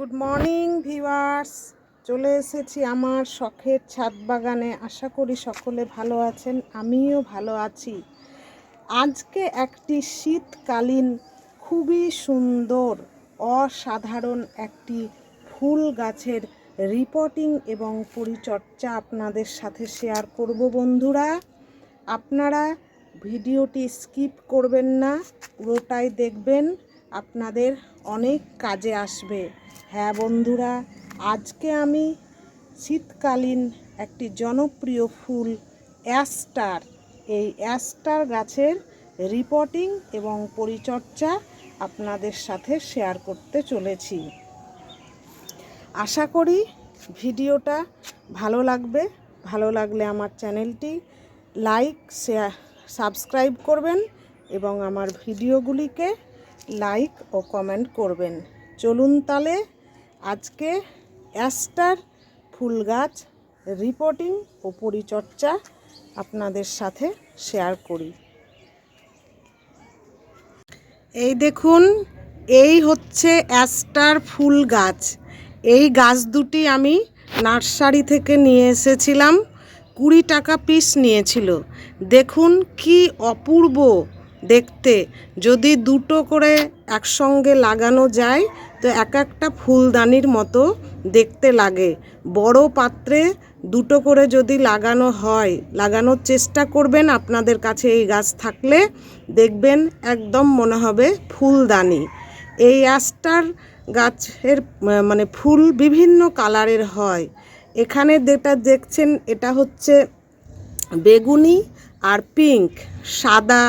Good morning viewers চলে এসেছি আমার শখের ছাদ বাগানে। আশা করি সকলে ভালো আছেন, আমিও ভালো আছি। আজকে একটি শীতকালীন, খুবই সুন্দর, অসাধারণ একটি ফুল গাছের রিপোর্টিং এবং পরিচর্যা আপনাদের সাথে শেয়ার করব বন্ধুরা। আপনারা ভিডিওটি স্কিপ করবেন না, পুরোটাই দেখবেন, আপনাদের অনেক কাজে আসবে। হ্যাঁ বন্ধুরা, আজকে আমি শীতকালীন একটি জনপ্রিয় ফুল অ্যাস্টার। এই অ্যাস্টার গাছের রিপোর্টিং এবং পরিচর্যা আপনাদের সাথে শেয়ার করতে চলেছি। আশা করি ভিডিওটা ভালো লাগবে। ভালো লাগলে আমার চ্যানেলটি লাইক শেয়ার সাবস্ক্রাইব করবেন এবং আমার ভিডিওগুলিকে লাইক ও কমেন্ট করবেন। চলুন তাহলে আজকে অ্যাস্টার ফুল গাছ রিপোর্টিং ও পরিচর্যা আপনাদের সাথে শেয়ার করি। এই দেখুন, এই হচ্ছে অ্যাস্টার ফুল গাছ এই গাছ দুটি আমি নার্সারি থেকে নিয়ে এসেছিলাম। কুড়ি টাকা পিস নিয়েছিল। দেখুন কি অপূর্ব! দেখতে। যদি দুটো করে একসঙ্গে লাগানো যায়, তো এক একটা ফুলদানির মতো দেখতে লাগে। বড় পাত্রে দুটো করে যদি লাগানো হয়, লাগানোর চেষ্টা করবেন আপনাদের কাছে এই গাছ থাকলে। দেখবেন একদম মনে হবে ফুলদানি। এই অ্যাস্টার গাছের মানে ফুল বিভিন্ন কালারের হয়। এখানে যেটা দেখছেন, এটা হচ্ছে বেগুনি আর পিঙ্ক। সাদা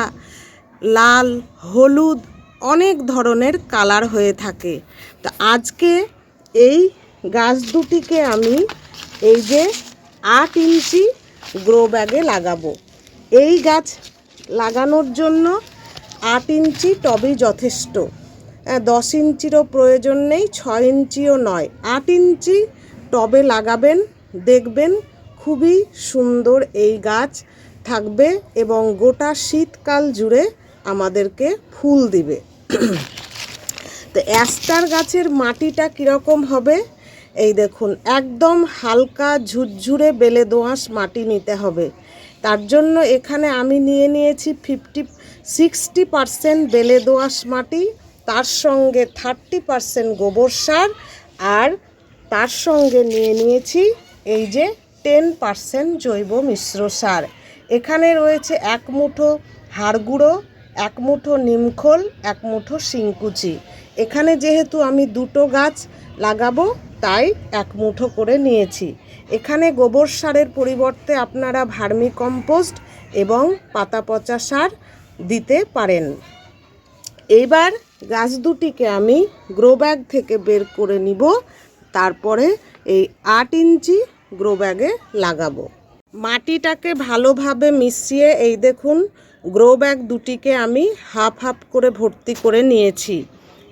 লাল হলুদ অনেক ধরনের কালার হয়ে থাকে। তো আজকে এই গাছ দুটিকে আমি এই যে আট ইঞ্চি গ্রো ব্যাগে লাগাবো। এই গাছ লাগানোর জন্য আট ইঞ্চি টবই যথেষ্ট। আহ, দশ ইঞ্চিরও প্রয়োজন নেই ছয় ইঞ্চিও নয়। আট ইঞ্চি টবে লাগাবেন দেখবেন খুবই সুন্দর এই গাছ থাকবে এবং গোটা শীতকাল জুড়ে আমাদেরকে ফুল দিবে। তো অ্যাস্টার গাছের মাটিটা কীরকম হবে? এই দেখুন, একদম হালকা ঝুরঝুরে বেলে দোআঁশ মাটি নিতে হবে। তার জন্য এখানে আমি নিয়ে নিয়েছি ফিফটি সিক্সটি পারসেন্ট বেলে দোআঁশ মাটি, তার সঙ্গে থার্টি পারসেন্ট গোবর সার, আর তার সঙ্গে নিয়ে নিয়েছি এই যে টেন পারসেন্ট জৈব মিশ্র সার। এখানে রয়েছে এক মুঠো হাড় গুঁড়ো এক মুঠো নিমখোল এক মুঠো শিংকুচি এখানে যেহেতু আমি দুটো গাছ লাগাবো, তাই এক মুঠো করে নিয়েছি। এখানে গোবর সারের পরিবর্তে আপনারা ভার্মি কম্পোস্ট এবং পাতা পচা সার দিতে পারেন। এবার গাছ দুটিকে আমি গ্রো ব্যাগ থেকে বের করে নিব, তারপরে এই আট ইঞ্চি গ্রো ব্যাগে লাগাবো। মাটিটাকে ভালোভাবে মিশিয়ে এই দেখুন গ্রো ব্যাগ দুটিকে আমি হাফ হাফ করে ভর্তি করে নিয়েছি।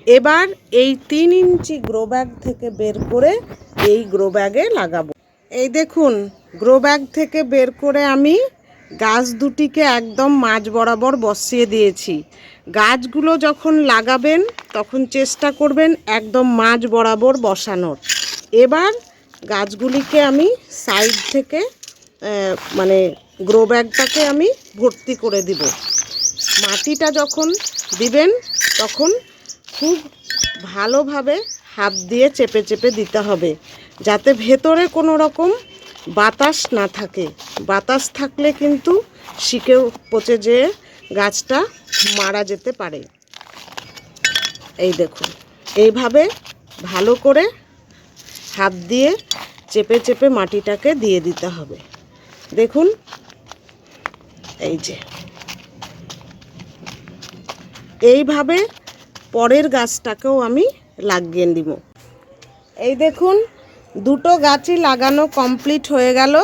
এবার এই তিন ইঞ্চি গ্রো ব্যাগ থেকে বের করে এই গ্রো ব্যাগে লাগাবো। এই দেখুন গ্রো ব্যাগ থেকে বের করে আমি গাছ দুটিকে একদম মাঝ বরাবর বসিয়ে দিয়েছি। গাছগুলো যখন লাগাবেন, তখন চেষ্টা করবেন একদম মাঝ বরাবর বসানোর। এবার গাছগুলিকে আমি সাইড থেকে মানে গ্রো ব্যাগটাকে আমি ভর্তি করে দিব। মাটিটা যখন দিবেন, তখন খুব ভালোভাবে হাত দিয়ে চেপে চেপে দিতে হবে, যাতে ভেতরে কোনো রকম বাতাস না থাকে। বাতাস থাকলে কিন্তু শিকেও পচে যেয়ে গাছটা মারা যেতে পারে। এই দেখুন, এইভাবে ভালো করে হাত দিয়ে চেপে চেপে মাটিটাকে দিয়ে দিতে হবে। দেখুন, এই যে। এইভাবে পরের গাছটাকেও আমি লাগিয়ে দিব এই দেখুন, দুটো গাছই লাগানো কমপ্লিট হয়ে গেল।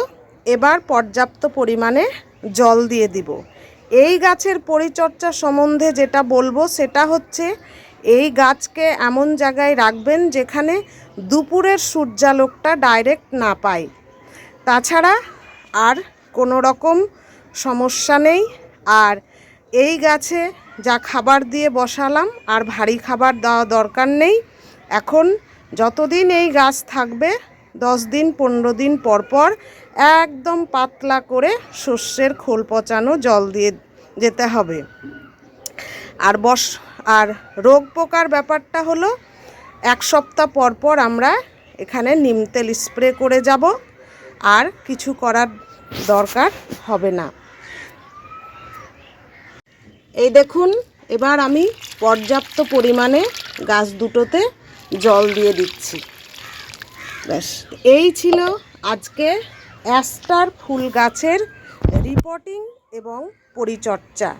এবার পর্যাপ্ত পরিমাণে জল দিয়ে দিব। এই গাছের পরিচর্যা সম্বন্ধে যেটা বলব, সেটা হচ্ছে এই গাছকে এমন জায়গায় রাখবেন যেখানে দুপুরের সূর্যালোকটা ডাইরেক্ট না পায়। তাছাড়া আর কোনো রকম সমস্যা নেই। আর এই গাছে যা খাবার দিয়ে বসালাম, আর ভারী খাবার দেওয়া দরকার নেই। এখন যতদিন এই গাছ থাকবে, দশ দিন, পনেরো দিন পর পর একদম পাতলা করে শস্যের খোল পচানো জল দিয়ে যেতে হবে। আর বস, আর রোগ পোকার ব্যাপারটা হলো, এক সপ্তাহ পর পর আমরা এখানে নিম তেল স্প্রে করে যাব। আর কিছু করার দরকার হবে না। এই দেখুন, এবার আমি পর্যাপ্ত পরিমাণে গাছ দুটোতে জল দিয়ে দিচ্ছি। ব্যাস, এই ছিল আজকে অ্যাস্টার ফুল গাছের রিপোর্টিং এবং পরিচর্যা